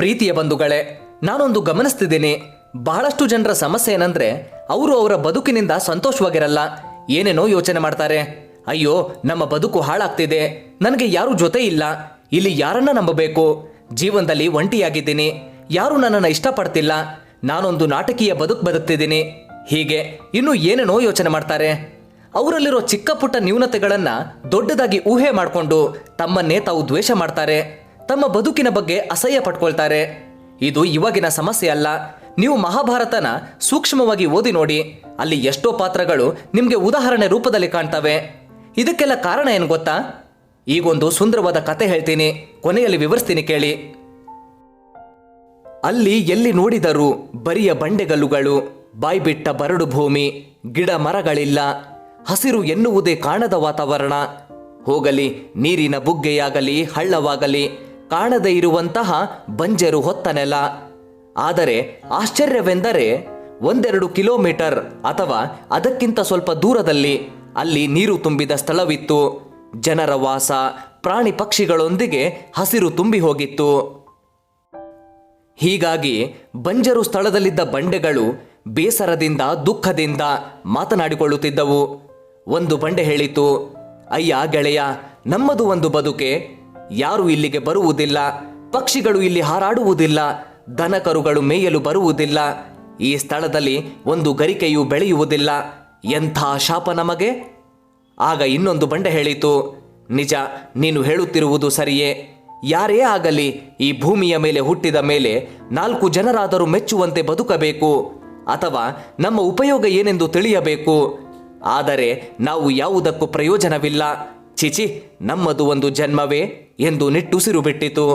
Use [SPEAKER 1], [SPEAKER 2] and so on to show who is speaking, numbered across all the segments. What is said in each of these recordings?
[SPEAKER 1] ಪ್ರೀತಿಯ ಬಂಧುಗಳೇ, ನಾನೊಂದು ಗಮನಿಸ್ತಿದ್ದೀನಿ. ಬಹಳಷ್ಟು ಜನರ ಸಮಸ್ಯೆ ಏನಂದ್ರೆ, ಅವರು ಅವರ ಬದುಕಿನಿಂದ ಸಂತೋಷವಾಗಿರಲ್ಲ. ಏನೇನೋ ಯೋಚನೆ ಮಾಡ್ತಾರೆ. ಅಯ್ಯೋ, ನಮ್ಮ ಬದುಕು ಹಾಳಾಗ್ತಿದೆ. ನನಗೆ ಯಾರು ಜೊತೆ ಇಲ್ಲ. ಇಲ್ಲಿ ಯಾರನ್ನ ನಂಬಬೇಕು? ಜೀವನದಲ್ಲಿ ಒಂಟಿಯಾಗಿದ್ದೀನಿ. ಯಾರು ನನ್ನನ್ನು ಇಷ್ಟಪಡ್ತಿಲ್ಲ. ನಾನೊಂದು ನಾಟಕೀಯ ಬದುಕು ಬದುಕ್ತಿದ್ದೀನಿ. ಹೀಗೆ ಇನ್ನು ಏನೇನೋ ಯೋಚನೆ ಮಾಡ್ತಾರೆ. ಅವರಲ್ಲಿರೋ ಚಿಕ್ಕ ಪುಟ್ಟ ನ್ಯೂನತೆಗಳನ್ನ ದೊಡ್ಡದಾಗಿ ಊಹೆ ಮಾಡಿಕೊಂಡು ತಮ್ಮನ್ನೇ ತಾವು ದ್ವೇಷ ಮಾಡ್ತಾರೆ. ತಮ್ಮ ಬದುಕಿನ ಬಗ್ಗೆ ಅಸಹ್ಯ ಪಟ್ಕೊಳ್ತಾರೆ. ಇದು ಇವಾಗಿನ ಸಮಸ್ಯೆ ಅಲ್ಲ. ನೀವು ಮಹಾಭಾರತನ ಸೂಕ್ಷ್ಮವಾಗಿ ಓದಿ ನೋಡಿ. ಅಲ್ಲಿ ಎಷ್ಟೋ ಪಾತ್ರಗಳು ನಿಮಗೆ ಉದಾಹರಣೆ ರೂಪದಲ್ಲಿ ಕಾಣ್ತವೆ. ಇದಕ್ಕೆಲ್ಲ ಕಾರಣ ಏನು ಗೊತ್ತಾ? ಈಗೊಂದು ಸುಂದರವಾದ ಕತೆ ಹೇಳ್ತೀನಿ. ಕೊನೆಯಲ್ಲಿ ವಿವರಿಸ್ತೀನಿ ಕೇಳಿ. ಅಲ್ಲಿ ಎಲ್ಲಿ ನೋಡಿದರೂ ಬರಿಯ ಬಂಡೆಗಲ್ಲುಗಳು, ಬಾಯ್ಬಿಟ್ಟ ಬರಡು ಭೂಮಿ, ಗಿಡ ಮರಗಳಿಲ್ಲ. ಹಸಿರು ಎನ್ನುವುದೇ ಕಾಣದ ವಾತಾವರಣ. ಹೋಗಲಿ, ನೀರಿನ ಬುಗ್ಗೆಯಾಗಲಿ, ಹಳ್ಳವಾಗಲಿ ಕಾಣದೇ ಇರುವಂತಹ ಬಂಜರು ಹೊತ್ತ ಆದರೆ ಆಶ್ಚರ್ಯವೆಂದರೆ ಒಂದೆರಡು ಕಿಲೋಮೀಟರ್ ಅಥವಾ ಅದಕ್ಕಿಂತ ಸ್ವಲ್ಪ ದೂರದಲ್ಲಿ ಅಲ್ಲಿ ನೀರು ತುಂಬಿದ ಸ್ಥಳವಿತ್ತು. ಜನರ ವಾಸ, ಪ್ರಾಣಿ ಪಕ್ಷಿಗಳೊಂದಿಗೆ ಹಸಿರು ತುಂಬಿ ಹೋಗಿತ್ತು. ಹೀಗಾಗಿ ಬಂಜರು ಸ್ಥಳದಲ್ಲಿದ್ದ ಬಂಡೆಗಳು ಬೇಸರದಿಂದ, ದುಃಖದಿಂದ ಮಾತನಾಡಿಕೊಳ್ಳುತ್ತಿದ್ದವು. ಒಂದು ಬಂಡೆ ಹೇಳಿತು, ಅಯ್ಯ ಗೆಳೆಯ, ನಮ್ಮದು ಒಂದು ಬದುಕೆ ಯಾರು ಇಲ್ಲಿಗೆ ಬರುವುದಿಲ್ಲ, ಪಕ್ಷಿಗಳು ಇಲ್ಲಿ ಹಾರಾಡುವುದಿಲ್ಲ, ದನಕರುಗಳು ಮೇಯಲು ಬರುವುದಿಲ್ಲ, ಈ ಸ್ಥಳದಲ್ಲಿ ಒಂದು ಗರಿಕೆಯು ಬೆಳೆಯುವುದಿಲ್ಲ, ಎಂಥ ಶಾಪ ನಮಗೆ? ಆಗ ಇನ್ನೊಂದು ಬಂಡೆ ಹೇಳಿತು, ನಿಜ, ನೀನು ಹೇಳುತ್ತಿರುವುದು ಸರಿಯೇ, ಯಾರೇ ಆಗಲಿ ಈ ಭೂಮಿಯ ಮೇಲೆ ಹುಟ್ಟಿದ ಮೇಲೆ ನಾಲ್ಕು ಜನರಾದರೂ ಮೆಚ್ಚುವಂತೆ ಬದುಕಬೇಕು, ಅಥವಾ ನಮ್ಮ ಉಪಯೋಗ ಏನೆಂದು ತಿಳಿಯಬೇಕು, ಆದರೆ ನಾವು ಯಾವುದಕ್ಕೂ ಪ್ರಯೋಜನವಿಲ್ಲ ಚಿಚಿ ನಮ್ಮದು ಒಂದು ಜನ್ಮವೇ? ಎಂದು ನಿಟ್ಟುಸಿರು ಬಿಟ್ಟಿತು.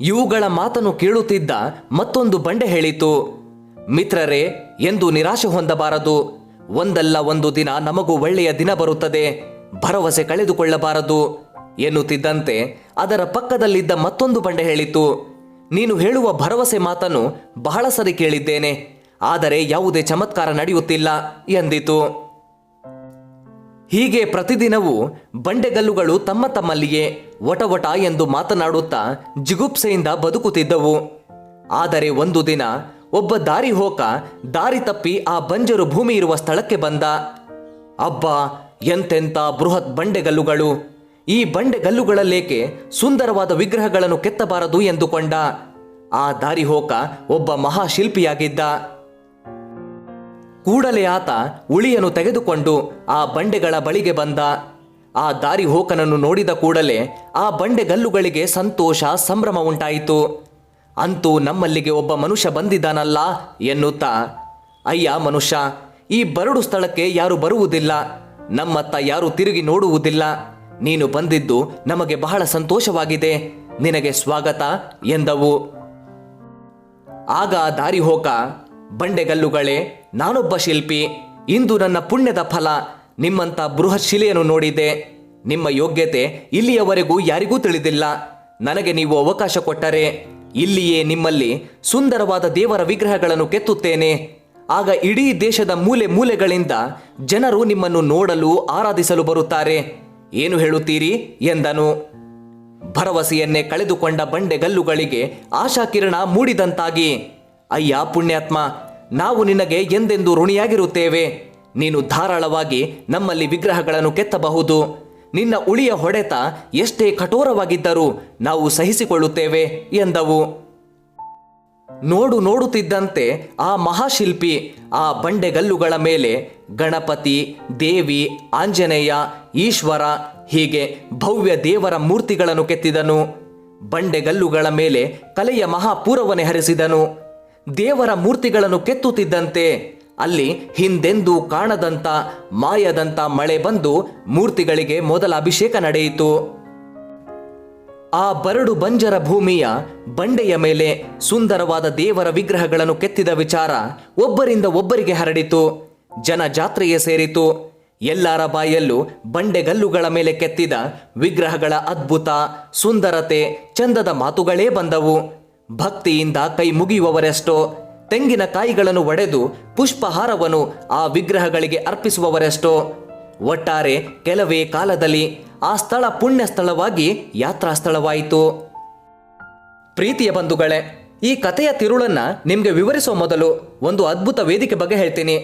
[SPEAKER 1] ಇವುಗಳ ಮಾತನ್ನು ಕೇಳುತ್ತಿದ್ದ ಮತ್ತೊಂದು ಬಂಡೆ ಹೇಳಿತು, ಮಿತ್ರರೇ, ಎಂದು ನಿರಾಶೆ ಹೊಂದಬಾರದು. ಒಂದಲ್ಲ ಒಂದು ದಿನ ನಮಗೂ ಒಳ್ಳೆಯ ದಿನ ಬರುತ್ತದೆ. ಭರವಸೆ ಕಳೆದುಕೊಳ್ಳಬಾರದು, ಎನ್ನುತ್ತಿದ್ದಂತೆ ಅದರ ಪಕ್ಕದಲ್ಲಿದ್ದ ಮತ್ತೊಂದು ಬಂಡೆ ಹೇಳಿತು, ನೀನು ಹೇಳುವ ಭರವಸೆ ಮಾತನ್ನು ಬಹಳ ಸರಿ ಕೇಳಿದ್ದೇನೆ, ಆದರೆ ಯಾವುದೇ ಚಮತ್ಕಾರ ನಡೆಯುತ್ತಿಲ್ಲ, ಎಂದಿತು. ಹೀಗೆ ಪ್ರತಿದಿನವೂ ಬಂಡೆಗಲ್ಲುಗಳು ತಮ್ಮ ತಮ್ಮಲ್ಲಿಯೇ ಒಟವಟ ಎಂದು ಮಾತನಾಡುತ್ತಾ ಜಿಗುಪ್ಸೆಯಿಂದ ಬದುಕುತ್ತಿದ್ದವು. ಆದರೆ ಒಂದು ದಿನ ಒಬ್ಬ ದಾರಿ ಹೋಕ ದಾರಿ ತಪ್ಪಿ ಆ ಬಂಜರು ಭೂಮಿ ಇರುವ ಸ್ಥಳಕ್ಕೆ ಬಂದ. ಅಬ್ಬಾ, ಎಂತೆಂಥ ಬೃಹತ್ ಬಂಡೆಗಲ್ಲುಗಳು. ಈ ಬಂಡೆಗಲ್ಲುಗಳಲ್ಲೇಕೆ ಸುಂದರವಾದ ವಿಗ್ರಹಗಳನ್ನು ಕೆತ್ತಬಾರದು ಎಂದುಕೊಂಡ. ಆ ದಾರಿ ಹೋಕ ಒಬ್ಬ ಮಹಾಶಿಲ್ಪಿಯಾಗಿದ್ದ. ಕೂಡಲೇ ಆತ ಉಳಿಯನ್ನು ತೆಗೆದುಕೊಂಡು ಆ ಬಂಡೆಗಳ ಬಳಿಗೆ ಬಂದ. ಆ ದಾರಿ ಹೋಕನನ್ನು ನೋಡಿದ ಕೂಡಲೇ ಆ ಬಂಡೆಗಲ್ಲುಗಳಿಗೆ ಸಂತೋಷ, ಸಂಭ್ರಮ ಉಂಟಾಯಿತು. ಅಂತೂ ನಮ್ಮಲ್ಲಿಗೆ ಒಬ್ಬ ಮನುಷ್ಯ ಬಂದಿದ್ದಾನಲ್ಲ ಎನ್ನುತ್ತಾ, ಅಯ್ಯ ಮನುಷ್ಯ, ಈ ಬರಡು ಸ್ಥಳಕ್ಕೆ ಯಾರು ಬರುವುದಿಲ್ಲ. ನಮ್ಮತ್ತ ಯಾರು ತಿರುಗಿ ನೋಡುವುದಿಲ್ಲ. ನೀನು ಬಂದಿದ್ದು ನಮಗೆ ಬಹಳ ಸಂತೋಷವಾಗಿದೆ. ನಿನಗೆ ಸ್ವಾಗತ ಎಂದವು. ಆಗ ದಾರಿಹೋಕ ದಾರಿ ಹೋಕ ಬಂಡೆಗಲ್ಲುಗಳೇ, ನಾನೊಬ್ಬ ಶಿಲ್ಪಿ. ಇಂದು ನನ್ನ ಪುಣ್ಯದ ಫಲ ನಿಮ್ಮಂಥ ಬೃಹತ್ ಶಿಲೆಯನ್ನು ನೋಡಿದೆ. ನಿಮ್ಮ ಯೋಗ್ಯತೆ ಇಲ್ಲಿಯವರೆಗೂ ಯಾರಿಗೂ ತಿಳಿದಿಲ್ಲ. ನನಗೆ ನೀವು ಅವಕಾಶ ಕೊಟ್ಟರೆ ಇಲ್ಲಿಯೇ ನಿಮ್ಮಲ್ಲಿ ಸುಂದರವಾದ ದೇವರ ವಿಗ್ರಹಗಳನ್ನು ಕೆತ್ತುತ್ತೇನೆ. ಆಗ ಇಡೀ ದೇಶದ ಮೂಲೆ ಮೂಲೆಗಳಿಂದ ಜನರು ನಿಮ್ಮನ್ನು ನೋಡಲು ಆರಾಧಿಸಲು ಬರುತ್ತಾರೆ. ಏನು ಹೇಳುತ್ತೀರಿ? ಎಂದನು. ಭರವಸೆಯನ್ನೇ ಕಳೆದುಕೊಂಡ ಬಂಡೆಗಲ್ಲುಗಳಿಗೆ ಆಶಾಕಿರಣ ಮೂಡಿದಂತಾಗಿ. ಅಯ್ಯ ಪುಣ್ಯಾತ್ಮ, ನಾವು ನಿನಗೆ ಎಂದೆಂದು ಋಣಿಯಾಗಿರುತ್ತೇವೆ. ನೀನು ಧಾರಾಳವಾಗಿ ನಮ್ಮಲ್ಲಿ ವಿಗ್ರಹಗಳನ್ನು ಕೆತ್ತಬಹುದು. ನಿನ್ನ ಉಳಿಯ ಹೊಡೆತ ಎಷ್ಟೇ ಕಠೋರವಾಗಿದ್ದರೂ ನಾವು ಸಹಿಸಿಕೊಳ್ಳುತ್ತೇವೆ, ಎಂದವು. ನೋಡು ನೋಡುತ್ತಿದ್ದಂತೆ ಆ ಮಹಾಶಿಲ್ಪಿ, ಆ ಬಂಡೆಗಲ್ಲುಗಳ ಮೇಲೆ ಗಣಪತಿ, ದೇವಿ, ಆಂಜನೇಯ, ಈಶ್ವರ, ಹೀಗೆ ಭವ್ಯ ದೇವರ ಮೂರ್ತಿಗಳನ್ನು ಕೆತ್ತಿದನು. ಬಂಡೆಗಲ್ಲುಗಳ ಮೇಲೆ ಕಲೆಯ ಮಹಾಪೂರವನೆ ಹರಿಸಿದನು. ದೇವರ ಮೂರ್ತಿಗಳನ್ನು ಕೆತ್ತುತ್ತಿದ್ದಂತೆ. ಅಲ್ಲಿ ಹಿಂದೆಂದೂ ಕಾಣದಂತ ಮಾಯದಂತ ಮಳೆ ಬಂದು ಮೂರ್ತಿಗಳಿಗೆ ಮೊದಲ ಅಭಿಷೇಕ ನಡೆಯಿತು. ಆ ಬರಡು ಬಂಜರ ಭೂಮಿಯ ಬಂಡೆಯ ಮೇಲೆ ಸುಂದರವಾದ ದೇವರ ವಿಗ್ರಹಗಳನ್ನು ಕೆತ್ತಿದ ವಿಚಾರ ಒಬ್ಬರಿಂದ ಒಬ್ಬರಿಗೆ ಹರಡಿತು. ಜನ ಜಾತ್ರೆಯೇ ಸೇರಿತು. ಎಲ್ಲರ ಬಾಯಲ್ಲೂ ಬಂಡೆಗಲ್ಲುಗಳ ಮೇಲೆ ಕೆತ್ತಿದ ವಿಗ್ರಹಗಳ ಅದ್ಭುತ, ಸುಂದರತೆ, ಚಂದದ ಮಾತುಗಳೇ ಬಂದವು. ಭಕ್ತಿಯಿಂದ ಕೈ ಮುಗಿಯುವವರೆಷ್ಟೋ ತೆಂಗಿನಕಾಯಿಗಳನ್ನು ಒಡೆದು ಪುಷ್ಪಹಾರವನ್ನು ಆ ವಿಗ್ರಹಗಳಿಗೆ ಅರ್ಪಿಸುವವರೆಷ್ಟೋ, ಒಟ್ಟಾರೆ ಕೆಲವೇ ಕಾಲದಲ್ಲಿ ಆ ಸ್ಥಳ ಪುಣ್ಯ ಸ್ಥಳವಾಗಿ ಯಾತ್ರಾ ಸ್ಥಳವಾಯಿತು ಪ್ರೀತಿಯ ಬಂಧುಗಳೇ, ಈ ಕಥೆಯ ತಿರುಳನ್ನ ನಿಮಗೆ ವಿವರಿಸುವ ಮೊದಲು ಒಂದು ಅದ್ಭುತ ವೇದಿಕೆ ಬಗ್ಗೆ ಹೇಳ್ತೀನಿ.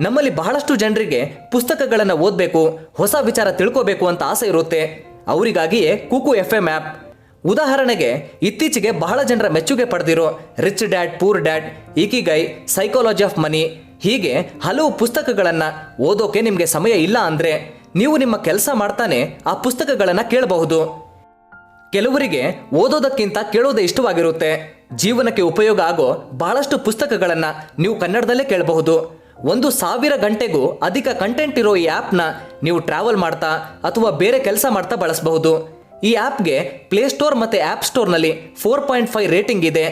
[SPEAKER 1] ನಮ್ಮಲ್ಲಿ ಬಹಳಷ್ಟು ಜನರಿಗೆ ಪುಸ್ತಕಗಳನ್ನು ಓದಬೇಕು, ಹೊಸ ವಿಚಾರ ತಿಳ್ಕೋಬೇಕು ಅಂತ ಆಸೆ ಇರುತ್ತೆ. ಅವರಿಗಾಗಿಯೇ ಕುಕು ಎಫ್ ಎಂ ಆ್ಯಪ್ ಉದಾಹರಣೆಗೆ, ಇತ್ತೀಚೆಗೆ ಬಹಳ ಜನರ ಮೆಚ್ಚುಗೆ ಪಡೆದಿರೋ rich dad, poor dad Ikigai psychology of money, ಹೀಗೆ ಹಲವು ಪುಸ್ತಕಗಳನ್ನು ಓದೋಕೆ ನಿಮಗೆ ಸಮಯ ಇಲ್ಲ ಅಂದರೆ ನೀವು ನಿಮ್ಮ ಕೆಲಸ ಮಾಡ್ತಾನೆ ಆ ಪುಸ್ತಕಗಳನ್ನು ಕೇಳಬಹುದು. ಕೆಲವರಿಗೆ ಓದೋದಕ್ಕಿಂತ ಕೇಳೋದೇ ಇಷ್ಟವಾಗಿರುತ್ತೆ. ಜೀವನಕ್ಕೆ ಉಪಯೋಗ ಆಗೋ ಬಹಳಷ್ಟು ಪುಸ್ತಕಗಳನ್ನು ನೀವು ಕನ್ನಡದಲ್ಲೇ ಕೇಳಬಹುದು. ಒಂದು ಸಾವಿರ ಗಂಟೆಗೂ ಅಧಿಕ ಕಂಟೆಂಟ್ ಇರೋ ಈ ಆ್ಯಪ್ನ ನೀವು ಟ್ರಾವೆಲ್ ಮಾಡ್ತಾ ಅಥವಾ ಬೇರೆ ಕೆಲಸ ಮಾಡ್ತಾ ಬಳಸಬಹುದು. ಈ ಆ್ಯಪ್ಗೆ ಪ್ಲೇಸ್ಟೋರ್ ಮತ್ತು ಆ್ಯಪ್ ಸ್ಟೋರ್ನಲ್ಲಿ ಫೋರ್ ಪಾಯಿಂಟ್ ಫೈವ್ ರೇಟಿಂಗ್ ಇದೆ.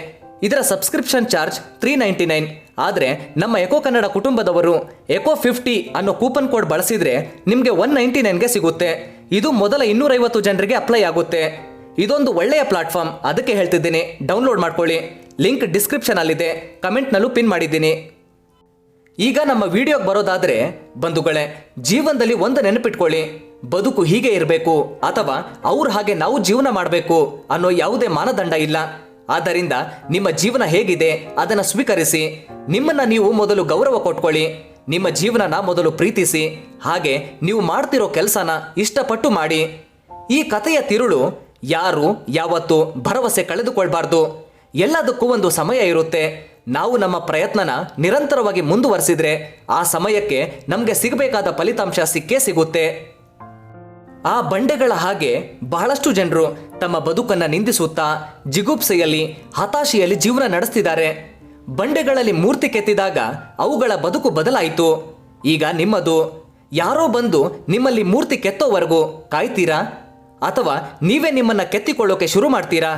[SPEAKER 1] ಇದರ subscription charge three ninety nine ಆದರೆ ನಮ್ಮ ಎಕೋ ಕನ್ನಡ ಕುಟುಂಬದವರು ಎಕೋ ಫಿಫ್ಟಿ ಅನ್ನೋ ಕೂಪನ್ ಕೋಡ್ ಬಳಸಿದರೆ ನಿಮಗೆ ಒನ್ ನೈಂಟಿ ನೈನ್ಗೆ ಸಿಗುತ್ತೆ. ಇದು ಮೊದಲ ಇನ್ನೂರೈವತ್ತು ಜನರಿಗೆ ಅಪ್ಲೈ ಆಗುತ್ತೆ. ಇದೊಂದು ಒಳ್ಳೆಯ ಪ್ಲಾಟ್ಫಾರ್ಮ್ ಅದಕ್ಕೆ ಹೇಳ್ತಿದ್ದೀನಿ ಡೌನ್ಲೋಡ್ ಮಾಡ್ಕೊಳ್ಳಿ. ಲಿಂಕ್ ಡಿಸ್ಕ್ರಿಪ್ಷನಲ್ಲಿದೆ ಕಮೆಂಟ್ನಲ್ಲೂ ಪಿನ್ ಮಾಡಿದ್ದೀನಿ. ಈಗ ನಮ್ಮ ವಿಡಿಯೋಗೆ ಬರೋದಾದರೆ, ಬಂಧುಗಳೇ, ಜೀವನದಲ್ಲಿ ಒಂದು ನೆನಪಿಟ್ಕೊಳ್ಳಿ. ಬದುಕು ಹೀಗೆ ಇರಬೇಕು ಅಥವಾ ಅವ್ರ ಹಾಗೆ ನಾವು ಜೀವನ ಮಾಡಬೇಕು ಅನ್ನೋ ಯಾವುದೇ ಮಾನದಂಡ ಇಲ್ಲ. ಆದ್ದರಿಂದ ನಿಮ್ಮ ಜೀವನ ಹೇಗಿದೆ ಅದನ್ನು ಸ್ವೀಕರಿಸಿ. ನಿಮ್ಮನ್ನ ನೀವು ಮೊದಲು ಗೌರವ ಕೊಟ್ಕೊಳ್ಳಿ. ನಿಮ್ಮ ಜೀವನನ ಮೊದಲು ಪ್ರೀತಿಸಿ. ಹಾಗೆ ನೀವು ಮಾಡ್ತಿರೋ ಕೆಲಸನ ಇಷ್ಟಪಟ್ಟು ಮಾಡಿ. ಈ ಕಥೆಯ ತಿರುಳು ಯಾರು, ಯಾವತ್ತು ಭರವಸೆ ಕಳೆದುಕೊಳ್ಬಾರ್ದು. ಎಲ್ಲದಕ್ಕೂ ಒಂದು ಸಮಯ ಇರುತ್ತೆ. ನಾವು ನಮ್ಮ ಪ್ರಯತ್ನನ ನಿರಂತರವಾಗಿ ಮುಂದುವರೆಸಿದ್ರೆ ಆ ಸಮಯಕ್ಕೆ ನಮಗೆ ಸಿಗಬೇಕಾದ ಫಲಿತಾಂಶ ಸಿಕ್ಕೇ ಸಿಗುತ್ತೆ. ಆ ಬಂಡೆಗಳ ಹಾಗೆ ಬಹಳಷ್ಟು ಜನರು ತಮ್ಮ ಬದುಕನ್ನ ನಿಂದಿಸುತ್ತಾ ಜಿಗುಪ್ಸೆಯಲ್ಲಿ, ಹತಾಶೆಯಲ್ಲಿ ಜೀವನ ನಡೆಸ್ತಿದ್ದಾರೆ. ಬಂಡೆಗಳಲ್ಲಿ ಮೂರ್ತಿ ಕೆತ್ತಿದಾಗ ಅವುಗಳ ಬದುಕು ಬದಲಾಯಿತು. ಈಗ ನಿಮ್ಮದು, ಯಾರೋ ಬಂದು ನಿಮ್ಮಲ್ಲಿ ಮೂರ್ತಿ ಕೆತ್ತೋವರೆಗೂ ಕಾಯ್ತೀರಾ? ಅಥವಾ ನೀವೇ ನಿಮ್ಮನ್ನ ಕೆತ್ತಿಕೊಳ್ಳೋಕೆ ಶುರು ಮಾಡ್ತೀರಾ?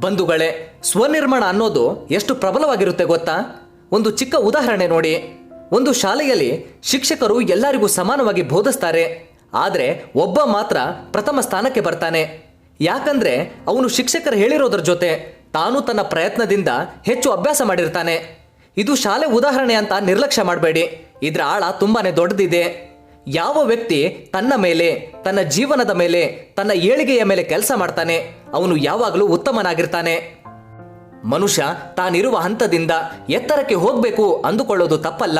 [SPEAKER 1] ಬಂಧುಗಳೇ, ಸ್ವನಿರ್ಮಾಣ ಅನ್ನೋದು ಎಷ್ಟು ಪ್ರಬಲವಾಗಿರುತ್ತೆ ಗೊತ್ತಾ? ಒಂದು ಚಿಕ್ಕ ಉದಾಹರಣೆ ನೋಡಿ. ಒಂದು ಶಾಲೆಯಲ್ಲಿ ಶಿಕ್ಷಕರು ಎಲ್ಲರಿಗೂ ಸಮಾನವಾಗಿ ಬೋಧಿಸ್ತಾರೆ. ಆದರೆ ಒಬ್ಬ ಮಾತ್ರ ಪ್ರಥಮ ಸ್ಥಾನಕ್ಕೆ ಬರ್ತಾನೆ. ಯಾಕಂದ್ರೆ ಅವನು ಶಿಕ್ಷಕರು ಹೇಳಿರೋದ್ರ ಜೊತೆ ತಾನು ತನ್ನ ಪ್ರಯತ್ನದಿಂದ ಹೆಚ್ಚು ಅಭ್ಯಾಸ ಮಾಡಿರ್ತಾನೆ. ಇದು ಶಾಲೆ ಉದಾಹರಣೆ ಅಂತ ನಿರ್ಲಕ್ಷ್ಯ ಮಾಡಬೇಡಿ. ಇದರ ಆಳ ತುಂಬಾನೇ ದೊಡ್ಡದಿದೆ. ಯಾವ ವ್ಯಕ್ತಿ ತನ್ನ ಮೇಲೆ, ತನ್ನ ಜೀವನದ ಮೇಲೆ, ತನ್ನ ಏಳಿಗೆಯ ಮೇಲೆ ಕೆಲಸ ಮಾಡ್ತಾನೆ, ಅವನು ಯಾವಾಗಲೂ ಉತ್ತಮನಾಗಿರ್ತಾನೆ. ಮನುಷ್ಯ ತಾನಿರುವ ಹಂತದಿಂದ ಎತ್ತರಕ್ಕೆ ಹೋಗಬೇಕು ಅಂದುಕೊಳ್ಳೋದು ತಪ್ಪಲ್ಲ.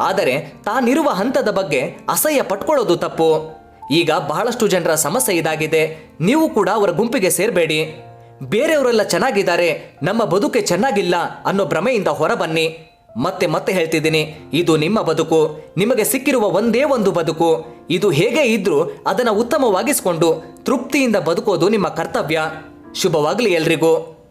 [SPEAKER 1] ಆದರೆ ತಾನಿರುವ ಹಂತದ ಬಗ್ಗೆ ಅಸಹ್ಯ ಪಟ್ಕೊಳ್ಳೋದು ತಪ್ಪು. ಈಗ ಬಹಳಷ್ಟು ಜನರ ಸಮಸ್ಯೆ ಇದಾಗಿದೆ. ನೀವು ಕೂಡ ಅವರ ಗುಂಪಿಗೆ ಸೇರಬೇಡಿ. ಬೇರೆಯವರೆಲ್ಲ ಚೆನ್ನಾಗಿದ್ದಾರೆ. ನಮ್ಮ ಬದುಕೆ ಚೆನ್ನಾಗಿಲ್ಲ ಅನ್ನೋ ಭ್ರಮೆಯಿಂದ ಹೊರಬನ್ನಿ. ಮತ್ತೆ ಮತ್ತೆ ಹೇಳ್ತಿದ್ದೀನಿ, ಇದು ನಿಮ್ಮ ಬದುಕು. ನಿಮಗೆ ಸಿಕ್ಕಿರುವ ಒಂದೇ ಒಂದು ಬದುಕು. ಇದು ಹೇಗೆ ಇದ್ರೂ ಅದನ್ನು ಉತ್ತಮವಾಗಿಸಿಕೊಂಡು ತೃಪ್ತಿಯಿಂದ ಬದುಕೋದು ನಿಮ್ಮ ಕರ್ತವ್ಯ. ಶುಭವಾಗಲಿ ಎಲ್ರಿಗೂ.